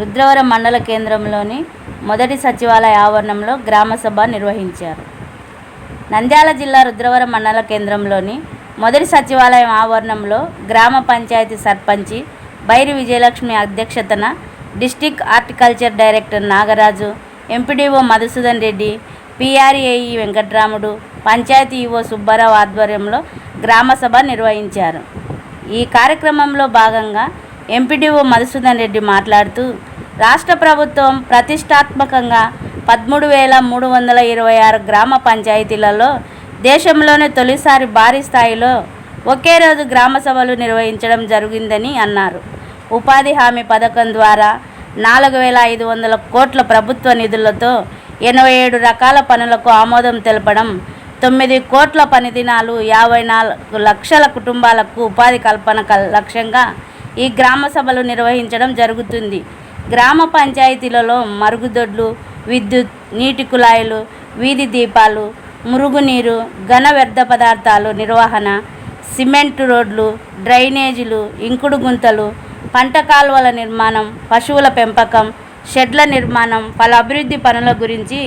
రుద్రవరం మండల కేంద్రంలోని మొదటి సచివాలయ ఆవరణంలో గ్రామసభ నిర్వహించారు. నంద్యాల జిల్లా రుద్రవరం మండల కేంద్రంలోని మొదటి సచివాలయం ఆవరణంలో గ్రామ పంచాయతీ సర్పంచి బైరి విజయలక్ష్మి అధ్యక్షతన district horticulture director Nagaraju MPDO Madhusudan Reddy PRAE Venkatramudu panchayat EO Subbarao ఆధ్వర్యంలో గ్రామసభ నిర్వహించారు. ఈ కార్యక్రమంలో భాగంగా ఎంపీడీఓ మధుసూదన్ రెడ్డి మాట్లాడుతూ రాష్ట్ర ప్రభుత్వం ప్రతిష్టాత్మకంగా పదమూడు వేల మూడు వందల ఇరవై ఆరు గ్రామ పంచాయతీలలో దేశంలోనే తొలిసారి భారీ స్థాయిలో ఒకే రోజు గ్రామ సభలు నిర్వహించడం జరిగిందని అన్నారు. ఉపాధి హామీ పథకం ద్వారా నాలుగు వేల ఐదు వందల కోట్ల ప్రభుత్వ నిధులతో ఎనభై ఏడు రకాల పనులకు ఆమోదం తెలపడం తొమ్మిది కోట్ల పని దినాలు యాభై నాలుగు లక్షల కుటుంబాలకు ఉపాధి కల్పన కల్- లక్ష్యంగా ఈ గ్రామ సభలు నిర్వహించడం జరుగుతుంది. గ్రామ పంచాయతీలలో మరుగుదొడ్లు విద్యుత్ నీటి కుళాయిలు వీధి దీపాలు మురుగునీరు ఘన వ్యర్థ పదార్థాలు నిర్వహణ సిమెంట్ రోడ్లు డ్రైనేజీలు ఇంకుడు గుంతలు పంట కాలువల నిర్మాణం పశువుల పెంపకం షెడ్ల నిర్మాణం పలు అభివృద్ధి పనుల గురించి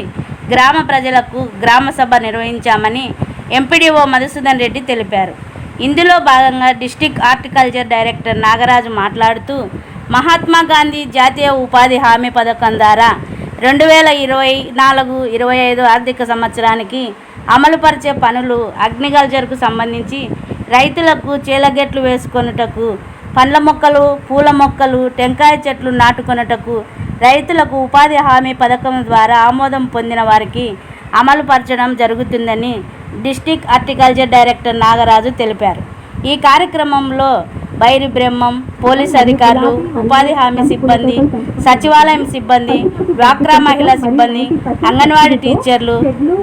గ్రామ ప్రజలకు గ్రామ సభ నిర్వహించామని ఎంపీడీఓ మధుసూదన్ రెడ్డి తెలిపారు. ఇందులో భాగంగా డిస్టిక్ హార్టికల్చర్ డైరెక్టర్ నాగరాజు మాట్లాడుతూ మహాత్మా గాంధీ జాతీయ ఉపాధి హామీ పథకం ద్వారా రెండు వేల ఇరవై నాలుగు ఇరవై ఐదు ఆర్థిక సంవత్సరానికి అమలుపరిచే పనులు అగ్నికల్చర్కు సంబంధించి రైతులకు చీలగెట్లు వేసుకొనుటకు పండ్ల మొక్కలు పూల మొక్కలు టెంకాయ చెట్లు నాటుకొనుటకు రైతులకు ఉపాధి హామీ పథకం ద్వారా ఆమోదం పొందిన వారికి అమలుపరచడం జరుగుతుందని డిస్టిక్ హార్టికల్చర్ డైరెక్టర్ నాగరాజు తెలిపారు. ఈ కార్యక్రమంలో బైరి బ్రహ్మం పోలీస్ అధికారులు ఉపాధి హామీ సిబ్బంది సచివాలయం సిబ్బంది డ్వాక్రా మహిళా సిబ్బంది అంగన్వాడీ టీచర్లు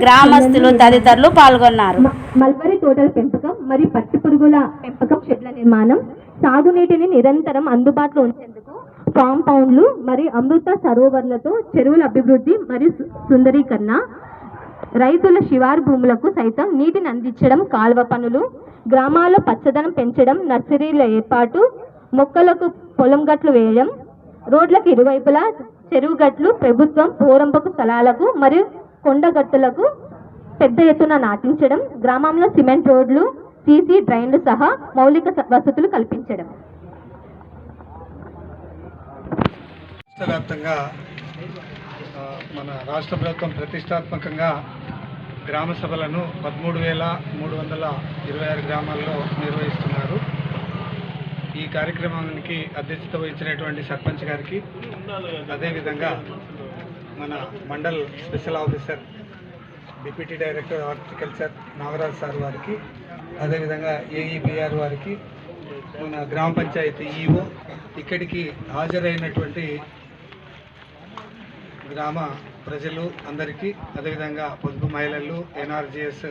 గ్రామస్తులు తదితరులు పాల్గొన్నారు. మల్బరీ తోటల పెంపకం మరియు పట్టు పురుగుల పెంపకం షెడ్ల నిర్మాణం సాగునీటిని నిరంతరం అందుబాటులో ఉంచేందుకు కాంపౌండ్లు మరియు అమృత సరోవర్లతో చెరువుల అభివృద్ధి మరియు సుందరీకరణ రైతుల శివారు భూములకు సైతం నీటిని అందించడం కాల్వ పనులు గ్రామాల్లో పచ్చదనం పెంచడం నర్సరీల ఏర్పాటు మొక్కలకు పొలం గట్లు వేయడం రోడ్లకు ఇరువైపులా చెరువు గట్లు ప్రభుత్వం పోరంపకు స్థలాలకు మరియు కొండగట్టులకు పెద్ద ఎత్తున నాటించడం గ్రామంలో సిమెంట్ రోడ్లు సీసీ డ్రైన్లు సహా మౌలిక వసతులు కల్పించడం. మన రాష్ట్ర ప్రభుత్వం ప్రతిష్టాత్మకంగా గ్రామ సభలను పదమూడు వేల మూడు వందల ఇరవై ఆరు గ్రామాల్లో నిర్వహిస్తున్నారు. ఈ కార్యక్రమానికి అధ్యక్షత వహించినటువంటి సర్పంచ్ గారికి అదేవిధంగా మన mandal special officer deputy director horticulture Nagaraj sir వారికి అదేవిధంగా ఏఈబిఆర్ వారికి మన గ్రామ పంచాయతీ ఈఓ ఇక్కడికి హాజరైనటువంటి గ్రామ ప్రజలు అందరికీ అదేవిధంగా పొదుపు మహిళలు ఎన్ఆర్జిఎస్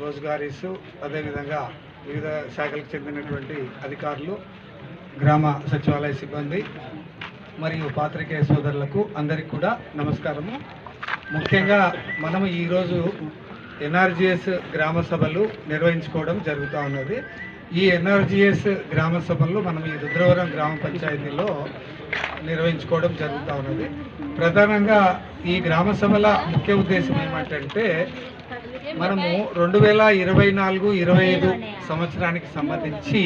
రోజుగారీస్ అదేవిధంగా వివిధ శాఖలకు చెందినటువంటి అధికారులు గ్రామ సచివాలయ సిబ్బంది మరియు పాత్రికేయ సోదరులకు అందరికీ కూడా నమస్కారము. ముఖ్యంగా మనము ఈరోజు ఎన్ఆర్జిఎస్ గ్రామ సభలు నిర్వహించుకోవడం జరుగుతూ ఉన్నది. ఈ ఎన్ఆర్జిఎస్ గ్రామ సభలు మనం ఈ రుద్రవరం గ్రామ పంచాయతీలో నిర్వహించుకోవడం జరుగుతూ ఉన్నది. ప్రధానంగా ఈ గ్రామ సభల ముఖ్య ఉద్దేశం ఏమంటే మనము రెండు వేల ఇరవై నాలుగు ఇరవై ఐదు సంవత్సరానికి సంబంధించి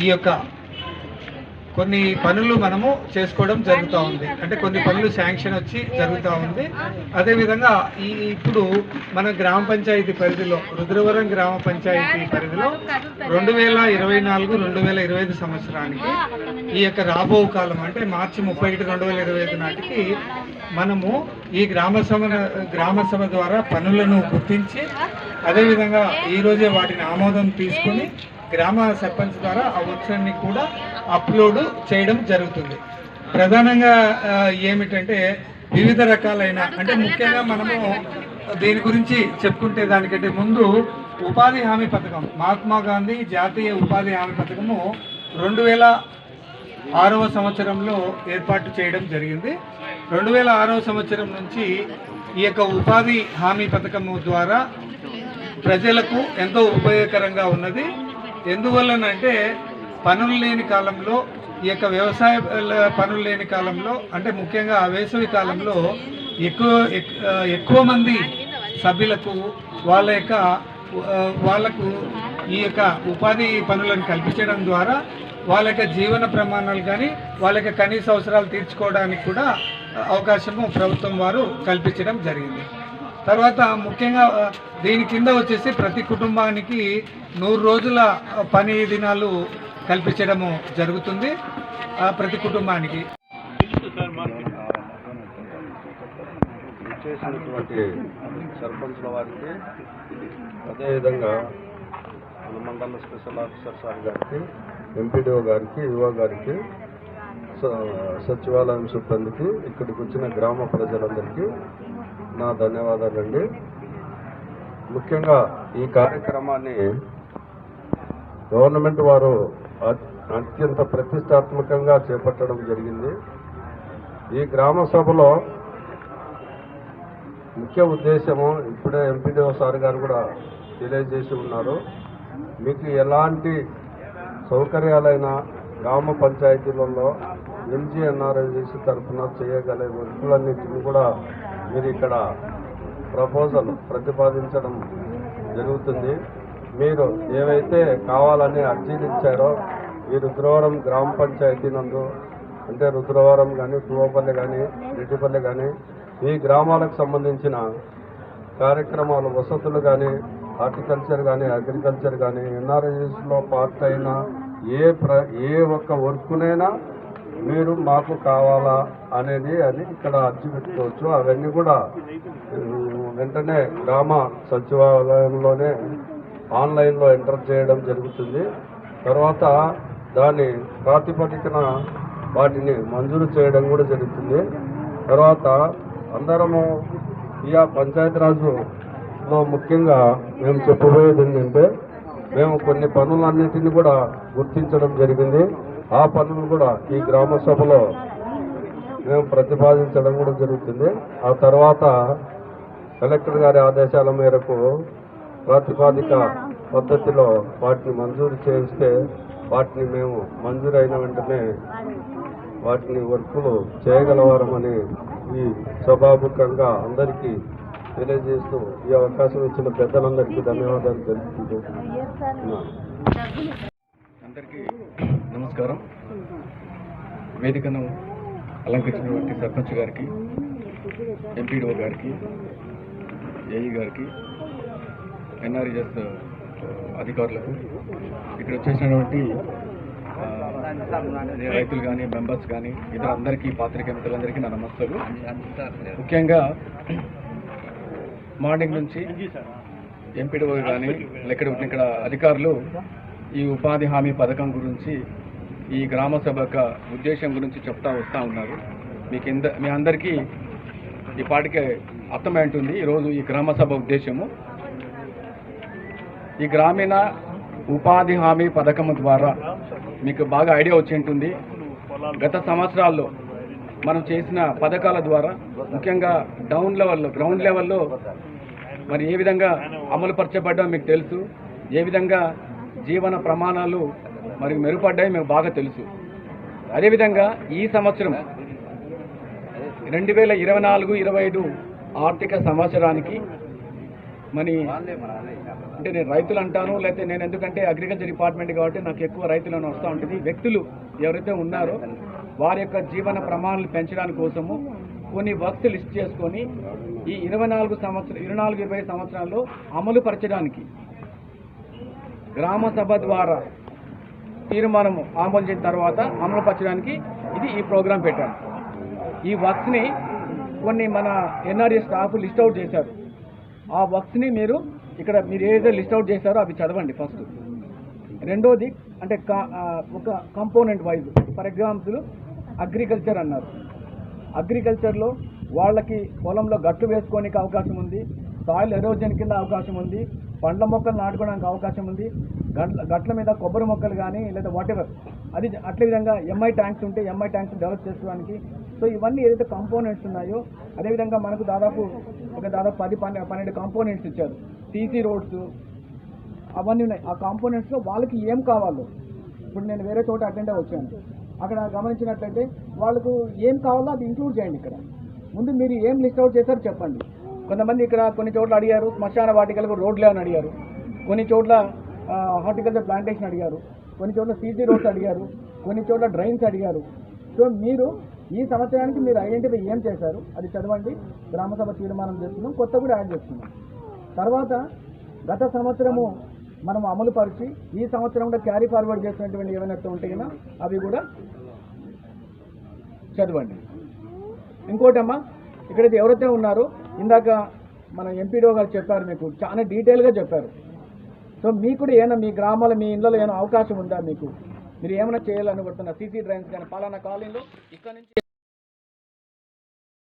ఈ యొక్క కొన్ని పనులు మనము చేసుకోవడం జరుగుతూ ఉంది. అంటే కొన్ని పనులు శాంక్షన్ వచ్చి జరుగుతూ ఉంది. అదేవిధంగా ఈ ఇప్పుడు మన గ్రామ పంచాయతీ పరిధిలో రుద్రవరం గ్రామ పంచాయతీ పరిధిలో రెండు వేల ఇరవై నాలుగు రెండు వేల ఇరవై ఐదు సంవత్సరానికి ఈ యొక్క రాబో కాలం అంటే మార్చి ముప్పై ఒకటి రెండు వేల ఇరవై ఐదు నాటికి మనము ఈ గ్రామ సభ గ్రామ సభ ద్వారా పనులను గుర్తించి అదేవిధంగా ఈ రోజే వాటిని ఆమోదం తీసుకుని గ్రామ సర్పంచ్ ద్వారా ఆ వర్క్స్ని కూడా అప్లోడ్ చేయడం జరుగుతుంది. ప్రధానంగా ఏమిటంటే వివిధ రకాలైన అంటే ముఖ్యంగా మనము దీని గురించి చెప్పుకుంటే దానికంటే ముందు ఉపాధి హామీ పథకం మహాత్మా గాంధీ జాతీయ ఉపాధి హామీ పథకము రెండు వేల ఆరవ సంవత్సరంలో ఏర్పాటు చేయడం జరిగింది. రెండు వేల ఆరవ సంవత్సరం నుంచి ఈ యొక్క ఉపాధి హామీ పథకము ద్వారా ప్రజలకు ఎంతో ఉపయోగకరంగా ఉన్నది. ఎందువల్లనంటే పనులు లేని కాలంలో ఈ యొక్క వ్యవసాయ పనులు లేని కాలంలో అంటే ముఖ్యంగా ఆ వేసవి కాలంలో ఎక్కువ ఎక్కువ మంది సభ్యులకు వాళ్ళ యొక్క వాళ్ళకు ఈ యొక్క ఉపాధి పనులను కల్పించడం ద్వారా వాళ్ళ యొక్క జీవన ప్రమాణాలు కానీ వాళ్ళ యొక్క కనీస అవసరాలు తీర్చుకోవడానికి కూడా అవకాశము ప్రభుత్వం వారు కల్పించడం జరిగింది. తర్వాత ముఖ్యంగా దీని కింద వచ్చేసి ప్రతి కుటుంబానికి నూరు రోజుల పని దినాలు కల్పించడము జరుగుతుంది ఆ, ప్రతి కుటుంబానికి. చేసినటువంటి సర్పంచ్ల వారికి అదేవిధంగా మండల స్పెషల్ ఆఫీసర్ సార్ గారికి ఎంపీడీఓ గారికి యువ గారికి సచివాలయం సిబ్బందికి ఇక్కడికి వచ్చిన గ్రామ ప్రజలందరికీ నా ధన్యవాదాలండి. ముఖ్యంగా ఈ కార్యక్రమాన్ని గవర్నమెంట్ వారు అత్యంత ప్రతిష్టాత్మకంగా చేపట్టడం జరిగింది. ఈ గ్రామ సభలో ముఖ్య ఉద్దేశము ఇప్పుడే ఎంపీడీఓ సార్ గారు కూడా తెలియజేసి ఉన్నారు. మీకు ఎలాంటి సౌకర్యాలైన గ్రామ పంచాయతీలలో ఎంజీఎన్ఆర్ఐజేసి తరఫున చేయగల వర్కులన్నింటినీ కూడా మీరు ఇక్కడ ప్రపోజల్ ప్రతిపాదించడం జరుగుతుంది. మీరు ఏవైతే కావాలని అర్జీలు ఇచ్చారో ఈ రుద్రవరం గ్రామ పంచాయతీ నందు అంటే రుద్రవరం కానీ తువపల్లి కానీ రెడ్డిపల్లి కానీ ఈ గ్రామాలకు సంబంధించిన కార్యక్రమాలు వసతులు కానీ హార్టికల్చర్ కానీ అగ్రికల్చర్ కానీ ఎన్ఆర్ఎస్లో పార్ట్ అయిన ఏ ప్ర ఏ ఒక్క వర్కునైనా మీరు మాకు కావాలా అనేది అని ఇక్కడ అర్జీ పెట్టుకోవచ్చు. అవన్నీ కూడా వెంటనే గ్రామ సచివాలయంలోనే ఆన్లైన్లో ఎంటర్ చేయడం జరుగుతుంది. తర్వాత దాని ప్రాతిపదికన వాటిని మంజూరు చేయడం కూడా జరుగుతుంది. తర్వాత అందరము ఇయా ఆ పంచాయతీరాజులో ముఖ్యంగా మేము చెప్పబోయేది ఏంటంటే మేము కొన్ని పనులన్నింటినీ కూడా గుర్తించడం జరిగింది. ఆ పనులు కూడా ఈ గ్రామ సభలో మేము ప్రతిపాదించడం కూడా జరుగుతుంది. ఆ తర్వాత కలెక్టర్ గారి ఆదేశాల మేరకు ప్రాతిపాదిక పద్ధతిలో వాటిని మంజూరు చేస్తే వాటిని మేము మంజూరు అయిన వెంటనే వాటిని వర్కులు చేయగలవారమని ఈ సభాముఖంగా అందరికీ తెలియజేస్తూ ఈ అవకాశం ఇచ్చిన పెద్దలందరికీ ధన్యవాదాలు తెలుపుకుంటూ. అందరికీ నమస్కారం. వేదికను అలంకరించినటువంటి సర్పంచ్ గారికి ఎంపీడీఓ గారికి ఏఈ గారికి ఎన్ఆర్ఈఎస్ అధికారులకు ఇక్కడ వచ్చేసినటువంటి రైతులు కానీ మెంబర్స్ కానీ ఇతర అందరికీ పాత్రిక మిత్రులందరికీ నా నమస్తలు ముఖ్యంగా మార్నింగ్ నుంచి ఎంపీడీఓ కానీ ఇక్కడ ఇక్కడ అధికారులు ఈ ఉపాధి హామీ పథకం గురించి ఈ గ్రామ సభ యొక్క ఉద్దేశం గురించి చెప్తా వస్తూ ఉన్నారు. మీకు ఇంద మీ అందరికీ ఈ పాటికే అర్థమై ఉంటుంది ఈరోజు ఈ గ్రామ సభ ఉద్దేశము. ఈ గ్రామీణ ఉపాధి హామీ పథకం ద్వారా మీకు బాగా ఐడియా వచ్చి ఉంటుంది గత సంవత్సరాల్లో మనం చేసిన పథకాల ద్వారా ముఖ్యంగా డౌన్ లెవెల్లో గ్రౌండ్ లెవెల్లో మరి ఏ విధంగా అమలుపరచబడ్డా మీకు తెలుసు. ఏ విధంగా జీవన ప్రమాణాలు మరి మెరుగుపడ్డాయి మీకు బాగా తెలుసు. అదేవిధంగా ఈ సంవత్సరం రెండు వేల ఇరవై నాలుగు ఇరవై ఐదు ఆర్థిక సంవత్సరానికి మరి అంటే నేను రైతులు అంటాను లేకపోతే నేను ఎందుకంటే అగ్రికల్చర్ డిపార్ట్మెంట్ కాబట్టి నాకు ఎక్కువ రైతులను వస్తూ ఉంటుంది. వ్యక్తులు ఎవరైతే ఉన్నారో వారి యొక్క జీవన ప్రమాణాలు పెంచడానికి కోసము కొన్ని వర్క్స్ లిస్ట్ చేసుకొని ఈ ఇరవై నాలుగు సంవత్సరం ఇరవై నాలుగు ఇరవై సంవత్సరాల్లో అమలు పరచడానికి గ్రామ సభ ద్వారా తీర్మానం ఆమోదించిన తర్వాత అమలుపరచడానికి ఇది ఈ ప్రోగ్రాం పెట్టాను ఈ వర్క్స్ని కొన్ని మన ఎన్ఆర్ఎస్ స్టాఫ్ లిస్ట్ అవుట్ చేశారు. ఆ వర్క్స్ని మీరు ఇక్కడ మీరు ఏదైతే లిస్ట్ అవుట్ చేశారో అవి చదవండి ఫస్ట్. రెండోది అంటే ఒక component wise for example agriculture అన్నారు. అగ్రికల్చర్లో వాళ్ళకి పొలంలో గట్లు వేసుకోనికి అవకాశం ఉంది సాయిల్ ఎరోజన్ కింద అవకాశం ఉంది పండ్ల మొక్కలు నాటుకోవడానికి అవకాశం ఉంది గట్ల గట్ల మీద కొబ్బరి మొక్కలు కానీ లేదా వాటెవర్ అది అట్లే విధంగా ఎంఐ ట్యాంక్స్ ఉంటే ఎంఐ ట్యాంక్స్ డెవలప్ చేసుకోవడానికి. సో ఇవన్నీ ఏదైతే కాంపోనెంట్స్ ఉన్నాయో అదేవిధంగా మనకు దాదాపు ఒక దాదాపు పది పన్నె పన్నెండు కాంపోనెంట్స్ ఇచ్చారు. సీసీ రోడ్స్ అవన్నీ ఉన్నాయి. ఆ కాంపోనెంట్స్లో వాళ్ళకి ఏం కావాలో. ఇప్పుడు నేను వేరే చోట అటెండ్ వచ్చాను. అక్కడ గమనించినట్లయితే వాళ్ళకు ఏం కావాలో అది ఇంక్లూడ్ చేయండి ఇక్కడ. ముందు మీరు ఏం లిస్ట్ అవుట్ చేశారో చెప్పండి. కొంతమంది ఇక్కడ కొన్ని చోట్ల అడిగారు శ్మశాన వాటికలకు రోడ్లే అని అడిగారు. కొన్ని చోట్ల హార్టికల్చర్ ప్లాంటేషన్ అడిగారు. కొన్ని చోట్ల సీసీ రోడ్స్ అడిగారు. కొన్ని చోట్ల డ్రైన్స్ అడిగారు. సో మీరు ఈ సంవత్సరానికి మీరు ఐడెంటిఫై ఏం చేశారు? అది చదవండి. గ్రామసభ తీర్మానం చేస్తున్నాం. కొత్త కూడా యాడ్ చేస్తున్నాం. తర్వాత గత సంవత్సరము మనం అమలు పరిచి ఈ సంవత్సరం కూడా క్యారీ ఫార్వర్డ్ చేసినటువంటి ఏమైనా ఉంటే కన్నా అవి కూడా చదవండి. ఇంకోటమ్మా ఇక్కడైతే ఎవరైతే ఉన్నారో ఇందాక మన ఎంపీడో గారు చెప్పారు మీకు చాలా డీటెయిల్గా చెప్పారు. సో మీకు కూడా ఏమైనా మీ గ్రామాల మీ ఇళ్ళలో ఏమైనా అవకాశం ఉందా మీకు? మీరు ఏమైనా చేయాలనుకుంటున్న సీసీ డ్రైన్స్ కానీ పలానా కాలనీలో ఇక్కడ నుంచి